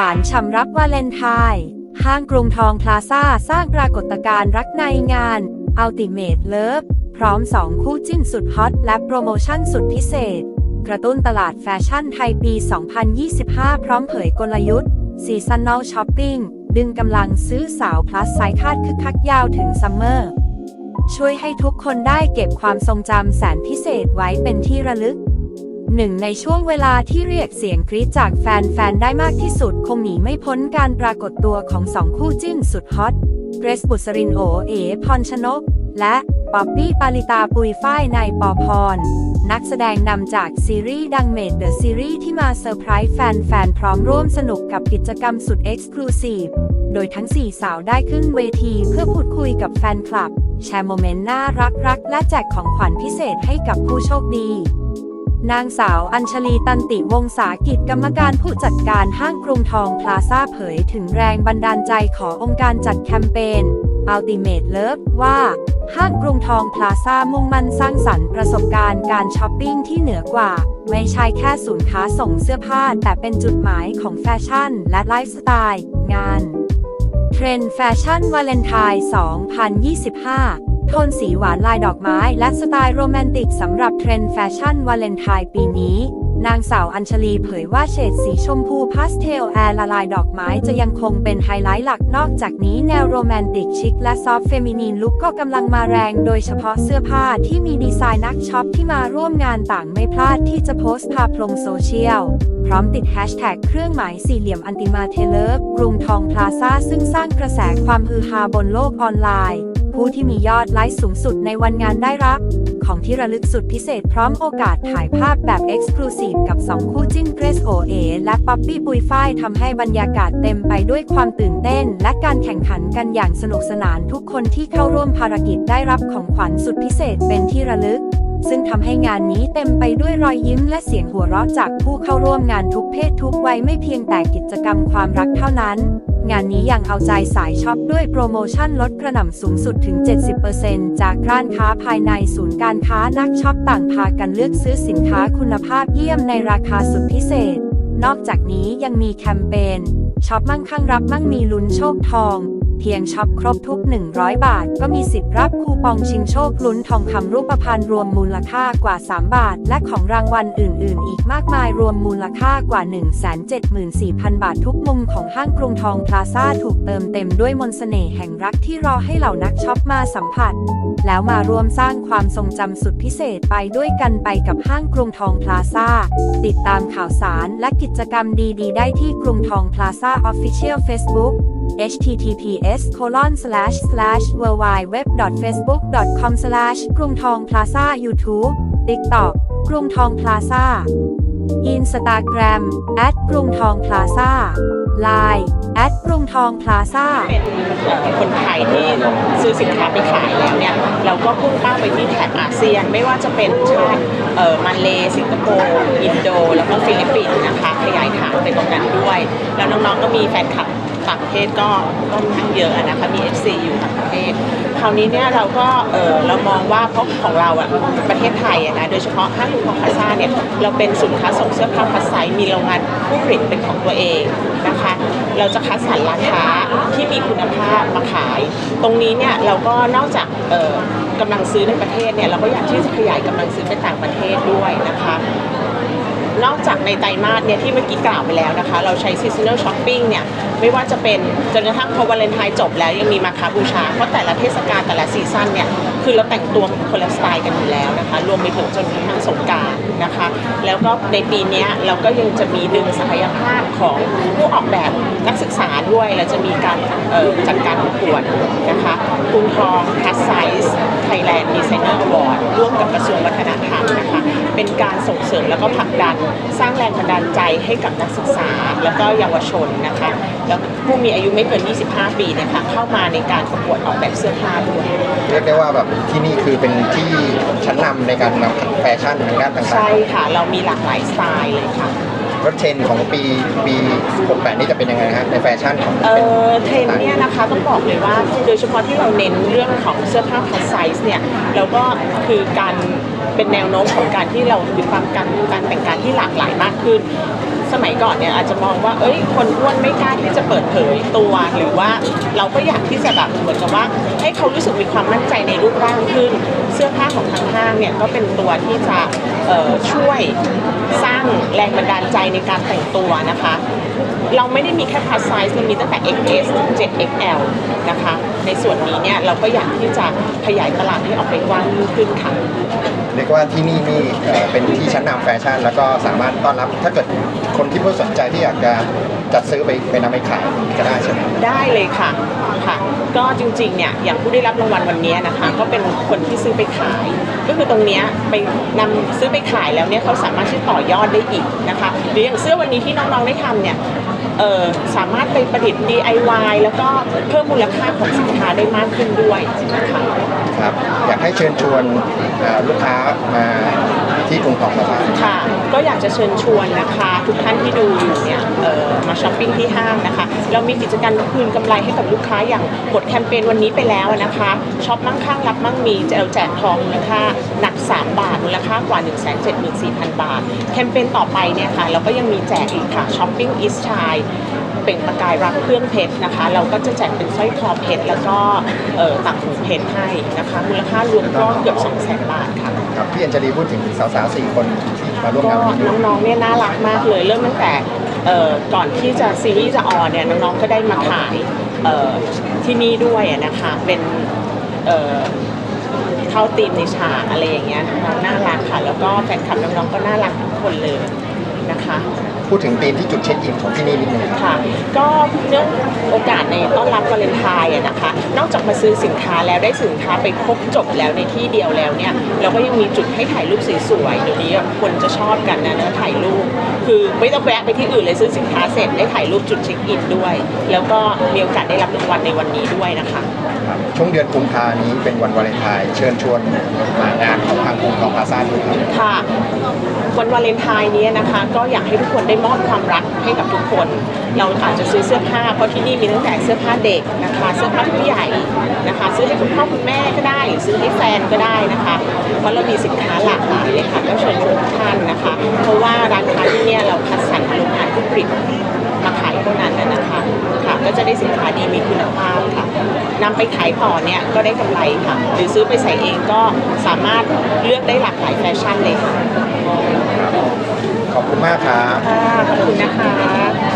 หวานฉ่ำรับวาเลนไทน์ห้างกรุงทองพลาซ่าสร้างปรากฏการณ์รักในงาน Ultimate Love พร้อม 2 คู่จิ้นสุดฮอตและโปรโมชั่นสุดพิเศษ กระตุ้นตลาดแฟชั่นไทยปี 2025 พร้อมเผยกลยุทธ์ Seasonal Shopping ดึงกำลังซื้อสาว plus สายคาดคึกคักยาวถึงซัมเมอร์ ช่วยให้ทุกคนได้เก็บความทรงจำแสนพิเศษไว้เป็นที่ระลึก หนึ่งในช่วงเวลาที่เรียกเสียงกรี๊ดจากแฟนๆ ได้มากที่สุดคงหนีไม่พ้นการปรากฏตัวของสองคู่จิ้นสุดฮอต เกรซบุษรินโอเอพรชนก และป๊อปปี้ปาลิตาปุยฝ้ายในปอพร นักแสดงนำจากซีรีส์ดังเมดเดอะซีรีส์ที่มาเซอร์ไพรส์แฟนๆ พร้อมร่วมสนุกกับกิจกรรมสุดเอ็กซ์คลูซีฟโดยทั้ง4สาวได้ขึ้นเวทีเพื่อพูดคุยกับแฟนคลับ แชร์โมเมนต์น่ารักๆและแจกของขวัญพิเศษให้กับผู้โชคดี นางสาวอัญชลีตันติวงศากิจกรรมการผู้จัดการห้างกรุงทองพลาซาเผยถึงแรงบันดาลใจขององค์การจัดแคมเปญ Ultimate Love ว่า ห้างกรุงทองพลาซามุ่งมั่นสร้างสรรค์ประสบการณ์การช้อปปิ้งที่เหนือกว่า ไม่ใช่แค่ศูนย์ค้าส่งเสื้อผ้า แต่เป็นจุดหมายของแฟชั่นและไลฟ์สไตล์ งาน เทรนด์แฟชั่นวาเลนไทน์2025 โทนสีหวานลายดอกไม้และสไตล์โรแมนติกสำหรับเทรนด์แฟชั่นวาเลนไทน์ปีนี้ นางสาวอัญชลีเผยว่าเฉดสีชมพูพาสเทลแอร์ละลายดอกไม้จะยังคงเป็นไฮไลท์หลักนอกจากนี้แนวโรแมนติกชิคและซอฟเฟมินีนลุคก็กำลังมาแรงโดยเฉพาะเสื้อผ้าที่มีดีไซน์นักช็อปที่มาร่วมงานต่างไม่พลาดที่จะโพสต์ภาพลงโซเชียลพร้อมติดแฮชแท็กเครื่องหมายสี่เหลี่ยมอันติมาเทเลอร์กรุงทองพลาซ่าซึ่งสร้างกระแสความฮือฮาบนโลกออนไลน์ ผู้ที่มียอดไลค์สูงสุดในวันงานได้รับ ของที่ระลึกสุดพิเศษพร้อมโอกาสถ่ายภาพแบบ Exclusive กับ 2 คู่จิ้นเกรซโอเอและป๊อปปี้ปุยฝ้ายทำให้บรรยากาศเต็มไปด้วยความตื่นเต้น และการแข่งขันกันอย่างสนุกสนานทุกคนที่เข้าร่วมภารกิจได้รับของขวัญสุดพิเศษเป็นที่ระลึกซึ่งทำให้งานนี้เต็มไปด้วยรอยยิ้มและเสียงหัวเราะจากผู้เข้าร่วมงานทุกเพศทุกวัยไม่เพียงแต่กิจกรรมความรักเท่านั้น งานนี้ยังเอาใจสายช็อปด้วยโปรโมชั่นลดกระหน่ำสูงสุดถึง 70%จากร้านค้าภายในศูนย์การค้านักช็อปต่างพากันเลือกซื้อสินค้าคุณภาพเยี่ยมในราคาสุดพิเศษ นอกจากนี้ยังมีแคมเปญช็อปมั่งคั่งรับมั่งมีลุ้นโชคทอง เพียงช็อปครบทุก 100 บาท ก็มีสิทธิ์รับคูปองชิงโชคลุ้นทองคำรูปพรรณรวมมูลค่ากว่า 3 บาท และของรางวัลอื่น ๆ อีกมากมายรวมมูลค่ากว่า 174,000 บาททุกมุมของห้างกรุงทองพลาซ่าถูกเติมเต็มด้วยมนต์เสน่ห์แห่งรักที่รอให้เหล่านักช็อปมาสัมผัส แล้วมาร่วมสร้างความทรงจำสุดพิเศษไปด้วยกันไปกับห้างกรุงทองพลาซ่าติดตามข่าวสารและกิจกรรมดี ๆ ได้ที่กรุงทองพลาซ่า Official Facebook https colon slash slash w w w facebook com slash กรุงทองพลาซ่า YouTube TikTok กรุงทองพลาซ่า Instagram แอดกรุงทองพลาซ่า Line แอดกรุงทองพลาซ่าเป็นเอ่อคนไทยที่ซื้อสินค้าไปขายแล้วเนี่ย เราก็พุ่งเป้าไปที่แถบอาเซียน ไม่ว่าจะเป็นชาติเอ่อมาเลสิงคโปร์อินโด แล้วก็ฟิลิปปินส์นะคะ ขยายฐานไปตรงนั้นด้วย แล้วน้องๆก็มีแฟนคลับ ต่างประเทศก็ก็ค่อนข้างเยอะนะคะมี FC อยู่ต่างประเทศคราวนี้เนี่ยเราก็เออเรามองว่าเพราะของเราอะประเทศไทยอะนะโดยเฉพาะห้างลูกของพาซาเนี่ยเราเป็นศูนย์ค้าส่งเสื้อผ้าพัสไซมีโรงงานผู้ผลิตเป็นของตัวเองนะคะ เราจะคัดสรรร้านค้าที่มีคุณภาพมาขาย ตรงนี้เนี่ยเราก็นอกจากเออกำลังซื้อในประเทศเนี่ยเราก็อยากที่จะขยายกำลังซื้อไปต่างประเทศด้วยนะคะนอกจากในไตรมาสเนี่ยที่เมื่อกี้กล่าวไปแล้วนะคะ เราใช้ seasonal shopping เนี่ยไม่ว่าจะเป็นจนกระทั่งพอวาเลนไทน์จบแล้วยังมีมาคาบูชา เพราะแต่ละเทศกาลแต่ละซีซั่นเนี่ยคือเราแต่งตัวคนละสไตล์กันอยู่แล้วนะคะ รวมไปถึงจนกระทั่งสงการนะคะ แล้วก็ในปีนี้เราก็ยังจะมีดึงศักยภาพของผู้ออกแบบนักศึกษาด้วยเราจะมีการจัดการประกวดนะคะกรุงทอง Plus Size Thailand Designer Award ร่วมกับกระทรวงวัฒนธรรมนะคะ เป็นการส่งเสริมแล้วก็ผลักดัน สร้างแรงบันดาลใจให้กับนักศึกษาแล้วก็เยาวชนนะคะแล้วผู้มีอายุไม่เกิน 25 ปีเนี่ยค่ะเข้ามาในการประกวดออกแบบเสื้อผ้าด้วยเรียกได้ว่าแบบที่นี่คือเป็นที่ชั้นนำในการนำแฟชั่นทางด้านต่างใช่ค่ะ เรามีหลากหลายสไตล์เลยค่ะ ๆรถเทรนด์ของปีปี68นี่จะเป็นยังไงนะฮะในแฟชั่นของเอเป็นอเทรนด์เนี่ยนะคะต้องบอกเลยว่าโดยเฉพาะที่เราเน้นเรื่องของเสื้อผ้า plus size เนี่ยเราก็คือการเป็นแนวโน้มของการที่เรามีความการการแต่งกายที่หลากหลายมากขึ้นแสมัยก่อนเนี่ยอาจจะมองว่า เอ้ย คนอ้วนไม่กล้าที่จะเปิดเผยตัวหรือว่าเราก็อยากที่จะแบบเหมือนกับว่า ให้เขารู้สึกมีความมั่นใจในรูปร่างขึ้น เสื้อผ้าของทางห้างเนี่ยก็เป็นตัวที่จะช่วยสร้างแรงบันดาลใจในการแต่งตัวนะคะ เราไม่ได้มีแค่ plus size มันมีตั้งแต่ XS ถึง 7XL นะคะ ในส่วนนี้เนี่ยเราก็อยากที่จะขยายตลาดให้ออกไปกว้างยิ่งขึ้นค่ะ เรียกว่าที่นี่นี่เอ่อเป็นที่ชั้นนำแฟชั่น แล้วก็สามารถต้อนรับถ้าเกิดคนที่ผู้สนใจที่อยากจะจัดซื้อไปไปนำไปขายก็ได้ใช่ไหม ได้เลยค่ะค่ะ ก็จริงๆเนี่ยอย่างผู้ได้รับรางวัลวันนี้นะคะ ก็เป็นคนที่ซื้อไปขาย ก็คือตรงเนี้ยไปนำซื้อไปขายแล้วเนี่ยเขาสามารถที่ต่อยอดได้อีกนะคะหรืออย่างเสื้อวันนี้ที่น้องๆได้ทำเนี่ยเออ สามารถไปประดิษฐ์ DIY แล้วก็เพิ่มมูลค่าของสินค้าได้มากขึ้นด้วยนะคะครับอยากให้เชิญชวนเอ่อลูกค้ามาที่กรุงทองพลาซ่าค่ะ ก็อยากจะเชิญชวนนะคะ ทุกท่านที่ดูอยู่เนี่ยเอ่อมาช้อปปิ้งที่ห้างนะคะ เรามีกิจกรรมคืนกำไรให้กับลูกค้าอย่างกดแคมเปญวันนี้ไปแล้วนะคะช็อปมั่งคั่งรับมั่งมีจะเอาแจกทองมูลค่าหนัก 3 บาทมูลค่ากว่า 1 7 4 0 0 0 บาท แคมเปญต่อไปเนี่ยค่ะเราก็ยังมีแจกอีกค่ะช้อปปิ้งอีสชายเปล่งประกายรักเครื่องเพชรนะคะ เราก็จะแจกเป็นสร้อยคอเพชรแล้วก็เอ่อต่างหูเพชรให้นะคะมูลค่ารวมก็เกือบ2 0 0 0 0 0บาทค่ะครับพี่อัญชลีพูดถึงสาวๆสี่คนที่มาร่วมก็งานวันนี้ด้วยน้องๆเนี่ยน่ารักมากเลยเริ่มตั้งแต่เอ่อก่อนที่จะซีรีส์จะออนเนี่ยน้องๆก็ได้มาถ่ายเอ่อที่นี่ด้วยอะนะคะเป็นเอ่อเข้าตีมในฉากอะไรอย่างเงี้ยน้องๆน่ารักค่ะ แล้วก็แฟนคลับน้องๆก็น่ารักทุกคนเลย นะคะ พูดถึงธีมที่จุดเช็คอินของที่นี่นิดนึงครับ ค่ะก็เนื่องโอกาสในต้อนรับวา เลนไทน์อะนะคะ นอกจากมาซื้อสินค้าแล้วได้สินค้าไปครบจบแล้วในที่เดียวแล้วเนี่ยเราก็ยังมีจุดให้ถ่ายรูปสวยๆเดี๋ยวนี้คนจะชอบกันนะเนะถ่ายรูป คือไม่ต้องแวะไปที่อื่นเลยซื้อสินค้าเสร็จได้ถ่ายรูปจุดเช็คอินด้วย แล้วก็มีโอกาสได้รับรางวัลในวันนี้ด้วยนะคะครับช่วงเดือนกุมภานี้เป็นวันวาเลนไทน์เชิญชวนมางานของทางกรุงทองพลาซ่าด้วยครับค่ะวันวาเลนไทน์นี้นะคะก็อยากให้ทุกคนได้มอบความรักให้กับทุกคน เราอาจจะซื้อเสื้อผ้าเพราะที่นี่มีตั้งแต่เสื้อผ้าเด็กนะคะเสื้อผ้าผู้ใหญ่นะคะ ซื้อให้คุณพ่อคุณแม่ก็ได้หรือซื้อให้แฟนก็ได้นะคะเพราะเรามีสินค้าหลากหลายเลยค่ะก็เชิญชวนทุกท่านนะคะ เพราะว่าร้านค้าที่เนี่ยเราคัดสรรโรงงานผู้ผลิตมาขายเท่านั้นน่ะนะคะค่ะก็จะได้สินค้าดีมีคุณภาพค่ะนำไปขายต่อเนี่ยก็ได้กำไรค่ะ หรือซื้อไปใส่เองก็สามารถเลือกได้หลากหลายแฟชั่นเลยค่ะขอบคุณมากครับค่ะขอบคุณนะคะ